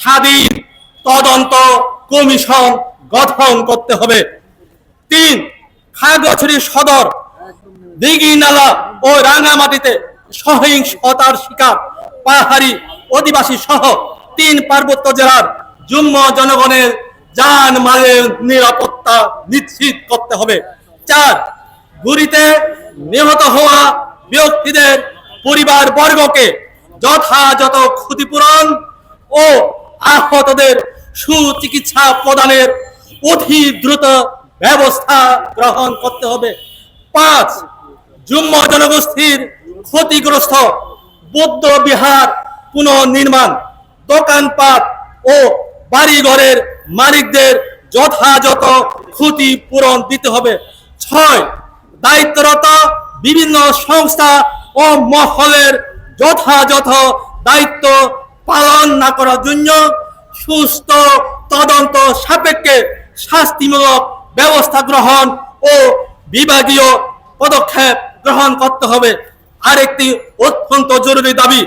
স্বাধীন তদন্ত কমিশন গঠন করতে হবে। তিন, খাগড়াছড়ি সদর দিঘি নালা ও রাঙ্গামাটিতে সহিংসতার শিকার পাহাড়ি অধিবাসী সহ তিন পার্বত্য জেলার যুগ্ম জনগণের যান মালের নিরাপত্তা নিশ্চিত করতে হবে। চার গুড়িতে নিহত হওয়া ব্যক্তিদের পরিবার বর্গকে যথাযথ ক্ষতিপূরণ ও আহতদের সুচিকিৎসা প্রদানের অতি দ্রুত ব্যবস্থা গ্রহণ করতে হবে। পাঁচ জুম্ম জনগোষ্ঠীর ক্ষতিগ্রস্ত বৌদ্ধ বিহার পুনর্নির্মাণ, দোকানপাট ও বাড়িঘরের মালিকদের যথাযথ ক্ষতিপূরণ দিতে হবে। ছয়, দায়িত্বরত বিভিন্ন সংস্থা ও মহলের যথাযথ দায়িত্ব পালন না করার জন্য সুস্থ, তদন্ত সাপেক্ষে শাস্তিমূলক ব্যবস্থা গ্রহণ ও বিভাগীয় পদক্ষেপ গ্রহণ করতে হবে। আরেকটি অত্যন্ত জরুরি দাবি,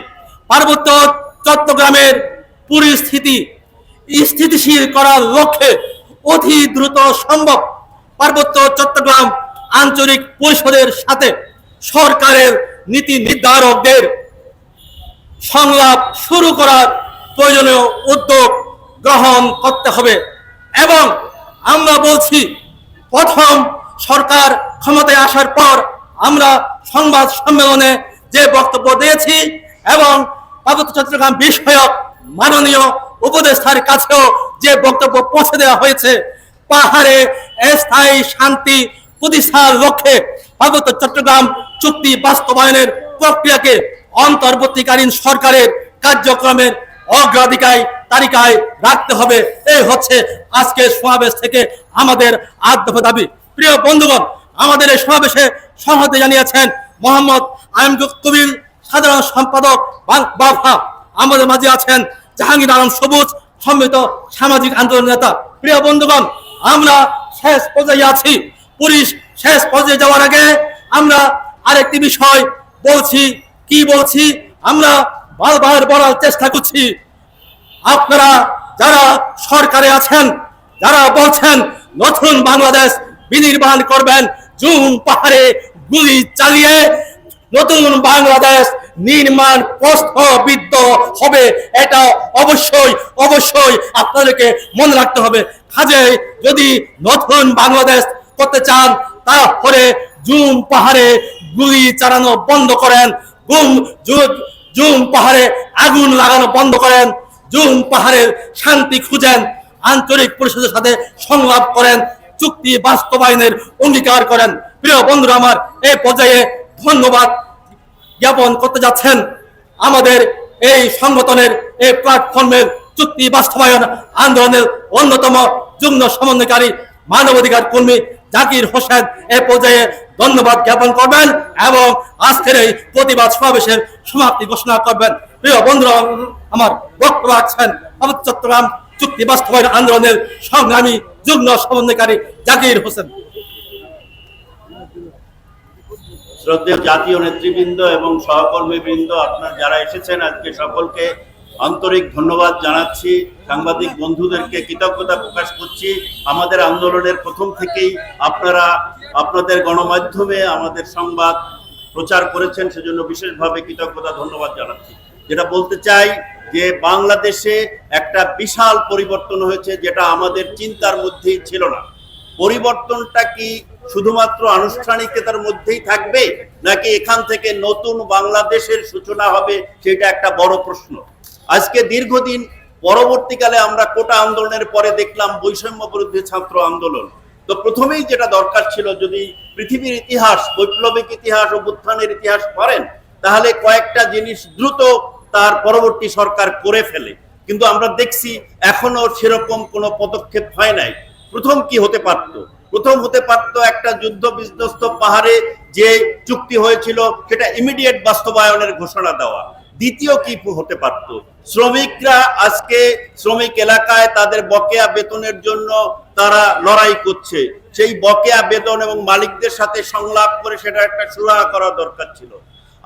পার্বত্য চট্টগ্রামের পরিস্থিতি স্থিতিশীল করার লক্ষ্যে অতি দ্রুত সম্ভব। পার্বত্য চট্টগ্রাম আঞ্চলিক পরিষদের সাথে সরকারের নীতি নির্ধারকদের সংলাপ শুরু করার প্রয়োজনীয় উদ্যোগ গ্রহণ করতে হবে। এবং আমরা বলছি, প্রথম সরকার ক্ষমতায় আসার পর আমরা সংবাদ সম্মেলনে যে বক্তব্য দিয়েছি এবং পার্বত্য চট্টগ্রাম বিষয়ক মাননীয় উপদেষ্টার কাছেও যে বক্তব্য পৌঁছে দেওয়া হয়েছে, পাহাড়ে স্থায়ী শান্তি প্রতিষ্ঠার লক্ষ্যে পার্বত্য চট্টগ্রাম চুক্তি বাস্তবায়নের প্রক্রিয়াকে অন্তর্বর্তীকালীন সরকারের কার্যক্রমের অগ্রাধিকার তালিকায় রাখতে হবে। এই হচ্ছে আজকের সমাবেশ থেকে আমাদের আদ্য দাবি। প্রিয় বন্ধুগণ, আমাদের এই সমাবেশে সংহতি জানিয়েছেন মোহাম্মদ আইম কবির সাধারণ সম্পাদক বাফা। আমাদের মাঝে আছেন জাহাঙ্গীর আলম সবুজ, সম্মিলিত সামাজিক আন্দোলন নেতা। প্রিয় বন্ধুগণ, আমরা শেষ পর্যায়ে আছি। পুলিশ শেষ পর্যায়ে যাওয়ার আগে আমরা আরেকটি বিষয় বলছি। কি বলছি? আমরা বারবার বলার চেষ্টা করছি। আপনারা যারা সরকারে আছেন, যারা বলছেন, নতুন বাংলাদেশ বিনির্মাণ করবেন জুম পাহাড়ে গুলি চালিয়ে নতুন বাংলাদেশ নির্মাণ প্রশ্নবিদ্ধ হবে, এটা অবশ্যই অবশ্যই আপনাদেরকে মনে রাখতে হবে। কাজে যদি নতুন বাংলাদেশ করতে চান, তাহলে জুম পাহাড়ে গুলি চালানো বন্ধ করেন। পাহাড়ে আগুন লাগানো বন্ধ করেন জুম পাহাড়ের শান্তি খুঁজেন, আঞ্চলিক পরিষদের সাথে সংলাপ করেন, চুক্তি বাস্তবায়নের অঙ্গীকার করেন। প্রিয় বন্ধুরা আমার এই পর্যায়ে ধন্যবাদ জ্ঞাপন করতে যাচ্ছেন আমাদের এই সংগঠনের এই প্ল্যাটফর্মের চুক্তি বাস্তবায়ন আন্দোলনের অন্যতম যুগ্ম সমন্বয়কারী, মানবাধিকার কর্মী জাকির হোসেন। এ পর্যায়ে ধন্যবাদ জ্ঞাপন করবেন এবং আজকের এই প্রতিবাদ সমাবেশের সমাপ্তি ঘোষণা করবেন। প্রিয় বন্ধুরা, আমার বক্তব্য রাখছেন আমাদের চট্টগ্রাম চুক্তি বাস্তবায়ন আন্দোলনের সংগ্রামী যুগ্ম সমন্বয়কারী জাকির হোসেন। শ্রদ্ধেয় জাতীয় নেতৃবৃন্দ এবং সহকর্মীবৃন্দ, আপনার যারা এসেছেন, আজকে সকলকে আন্তরিক ধন্যবাদ জানাচ্ছি। সাংবাদিক বন্ধুদেরকে কৃতজ্ঞতা প্রকাশ করছি। আমাদের আন্দোলনের প্রথম থেকেই আপনারা আপনাদের গণমাধ্যমে আমাদের সংবাদ প্রচার করেছেন, সেজন্য বিশেষভাবে কৃতজ্ঞতা, ধন্যবাদ জানাচ্ছি। যেটা বলতে চাই যে বাংলাদেশে একটা বিশাল পরিবর্তন হয়েছে যেটা আমাদের চিন্তার মধ্যেই ছিল না। পরিবর্তনটা কি শুধুমাত্র আনুষ্ঠানিকতার মধ্যেই থাকবে, নাকি এখান থেকে নতুন বাংলাদেশের সূচনা হবে, সেটা একটা বড় প্রশ্ন। আজকে দীর্ঘদিন পরবর্তীকালে আমরা কোটা আন্দোলনের পরে দেখলাম বৈষম্য বিরোধী ছাত্র আন্দোলন। তো প্রথমেই যেটা দরকার ছিল, যদি পৃথিবীর ইতিহাস, বৈপ্লবিক ইতিহাস, অভ্যুত্থানের ইতিহাস পড়েন তাহলে কয়েকটা জিনিস দ্রুত তার পরবর্তী সরকার করে ফেলে। কিন্তু আমরা দেখছি এখনও সেরকম কোনো পদক্ষেপ হয় নাই। প্রথম কি হতে পারত? প্রথম হতে পারত একটা যুদ্ধ বিধ্বস্ত পাহাড়ে যে চুক্তি হয়েছিল, সেটা ইমিডিয়েট বাস্তবায়নের ঘোষণা দেওয়া। দ্বিতীয় কি হতে পারত? শ্রমিকরা আজকে শ্রমিক এলাকায় তাদের বকেয়া বেতনের জন্য তারা লড়াই করছে। সেই বকেয়া বেতন এবং মালিকদের সাথে সংলাপ করে সেটা একটা সুরাহা করা দরকার ছিল।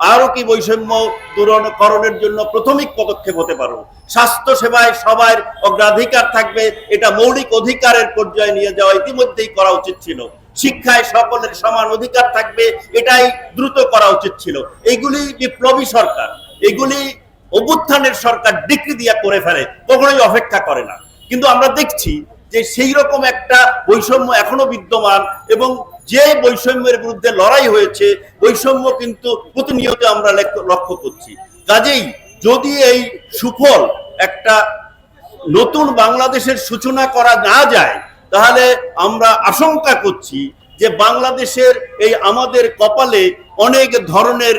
আরও কি বৈষম্য দূরকরণের জন্য প্রাথমিক পদক্ষেপ হতে পারব স্বাস্থ্য সেবায় সবার অগ্রাধিকার থাকবে, এটা মৌলিক অধিকারের পর্যায়ে নিয়ে যাওয়া ইতিমধ্যেই করা উচিত ছিল। শিক্ষায় সকলের সমান অধিকার থাকবে, এটাই দ্রুত করা উচিত ছিল। এইগুলি বিপ্লবী সরকার? এগুলি অভ্যুত্থানের সরকার ডিগ্রি দিয়া করে ফেলে, কখনোই অপেক্ষা করে না। কিন্তু আমরা দেখছি যে সেই রকম একটা বৈষম্য এখনও বিদ্যমান এবং যে বৈষম্যের বিরুদ্ধে লড়াই হয়েছে, বৈষম্য কিন্তু প্রতিনিয়ত আমরা লক্ষ্য করছি। কাজেই যদি এই সুফল একটা নতুন বাংলাদেশের সূচনা করা না যায়, তাহলে আমরা আশঙ্কা করছি যে বাংলাদেশের এই আমাদের কপালে অনেক ধরনের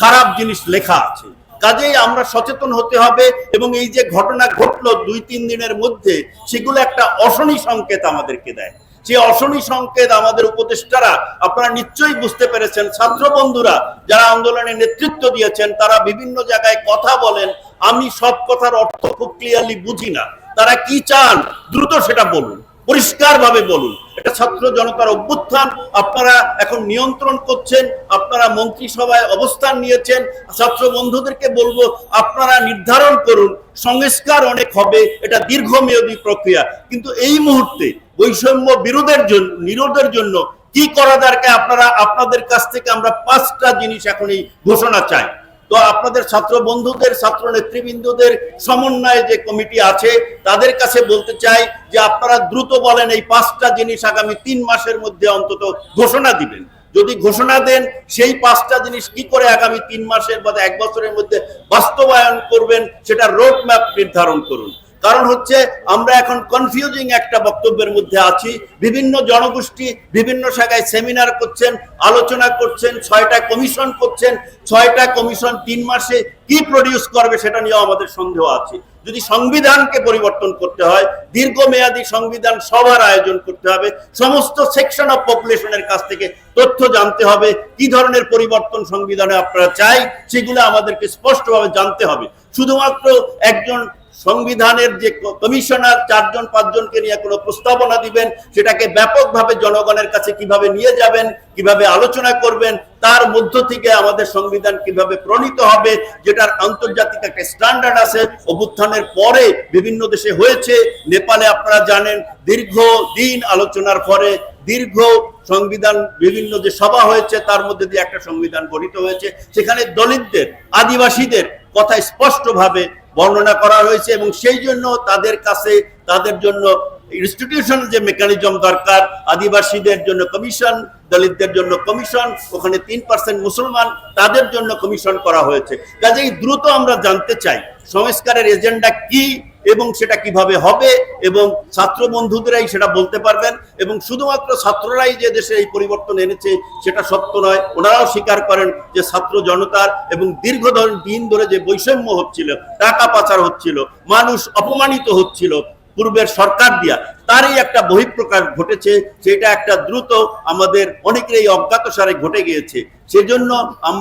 খারাপ জিনিস লেখা আছে। কাজেই আমরা সচেতন হতে হবে এবং এই যে ঘটনা ঘটলো দুই, তিন দিনের মধ্যে, সেগুলো একটা অশনি সংকেত আমাদেরকে দেয়। সেই অশনি সংকেত আমাদের উপদেষ্টারা, আপনারা নিশ্চয়ই বুঝতে পেরেছেন, ছাত্র বন্ধুরা, যারা আন্দোলনে নেতৃত্ব দিয়েছেন, তারা বিভিন্ন জায়গায় কথা বলেন। আমি সব কথার অর্থ খুব ক্লিয়ারলি বুঝি না। তারা কি চান? দ্রুত সেটা বলুন পরিষ্কার ভাবে বলুন। এটা ছাত্র জনতার অভ্যুত্থান, আপনারা এখন নিয়ন্ত্রণ করছেন, আপনারা মন্ত্রিসভায় অবস্থান নিয়েছেন, ছাত্র বন্ধুদেরকে বলব, আপনারা নির্ধারণ করুন, সংস্কার অনেক হবে, এটা দীর্ঘমেয়াদী প্রক্রিয়া। কিন্তু এই মুহূর্তে বৈষম্য বিরোধের জন্য নিরোধের জন্য কি করা দরকার, আপনারা, আপনাদের কাছ থেকে আমরা পাঁচটা জিনিস এখন এই ঘোষণা চাই। তো আপনাদের ছাত্র বন্ধুদের, ছাত্র নেতৃবৃন্দদের সমন্বয়ে যে কমিটি আছে, তাদের কাছে বলতে চাই যে আপনারা দ্রুত বলেন এই পাঁচটা জিনিস আগামী তিন মাসের মধ্যে অন্তত ঘোষণা দিবেন। যদি ঘোষণা দেন, সেই পাঁচটা জিনিস কি করে আগামী তিন মাসের বা এক বছরের মধ্যে বাস্তবায়ন করবেন, সেটা রোড ম্যাপ নির্ধারণ করুন। কারণ হচ্ছে আমরা এখন কনফিউজিং একটা বক্তব্যের মধ্যে আছি। বিভিন্ন জনগোষ্ঠী বিভিন্ন জায়গায় সেমিনার করছেন, আলোচনা করছেন, ছয়টা কমিশন করছেন, ছয়টা কমিশন তিন মাসে কি প্রডিউস করবে সেটা নিয়েও আমাদের সন্দেহ আছে। যদি সংবিধানকে পরিবর্তন করতে হয়, দীর্ঘমেয়াদী সংবিধান সভার আয়োজন করতে হবে, সমস্ত সেকশন অফ পপুলেশনের কাছ থেকে তথ্য জানতে হবে, কি ধরনের পরিবর্তন সংবিধানে আপনারা চাই, সেগুলো আমাদেরকে স্পষ্টভাবে জানতে হবে। শুধুমাত্র একজন সংবিধানের যে কমিশনার চারজন, পাঁচজনকে নিয়ে কোনো প্রস্তাবনা দিবেন, সেটাকে ব্যাপকভাবে জনগণের কাছে কীভাবে নিয়ে যাবেন, কীভাবে আলোচনা করবেন, তার মধ্য থেকে আমাদের সংবিধান কীভাবে প্রণীত হবে, যেটার আন্তর্জাতিক একটা স্ট্যান্ডার্ড আছে, অভ্যুত্থানের পরে বিভিন্ন দেশে হয়েছে। নেপালে আপনারা জানেন, দীর্ঘ দিন আলোচনার পরে দীর্ঘ সংবিধান, বিভিন্ন যে সভা হয়েছে, তার মধ্যে দিয়ে একটা সংবিধান গঠিত হয়েছে। সেখানে দলিতদের, আদিবাসীদের কথা স্পষ্টভাবে বর্ণনা করা হয়েছে এবং সেই জন্য তাদের কাছে, তাদের জন্য ইনস্টিটিউশন যে মেকানিজম দরকার, আদিবাসীদের জন্য কমিশন দলিতদের জন্য কমিশন ওখানে তিন পার্সেন্ট মুসলমান, তাদের জন্য কমিশন করা হয়েছে। কাজেই দ্রুত আমরা জানতে চাই, সংস্কারের এজেন্ডা কি? এবং সেটা কীভাবে হবে এবং ছাত্র বন্ধুদেরাই সেটা বলতে পারবেন এবং শুধুমাত্র ছাত্ররাই যে দেশে এই পরিবর্তন এনেছে সেটা সত্য নয়, ওনারাও স্বীকার করেন যে ছাত্র জনতার এবং দীর্ঘ দিন ধরে যে বৈষম্য হচ্ছিল, টাকা পাচার হচ্ছিল, মানুষ অপমানিত হচ্ছিল পূর্বের সরকার দিয়া, তারই একটা বহিঃপ্রকাশ ঘটেছে, সেটা একটা দ্রুত আমাদের অনেকের এই অজ্ঞাতসারে ঘটে গিয়েছে। সেজন্য আমরা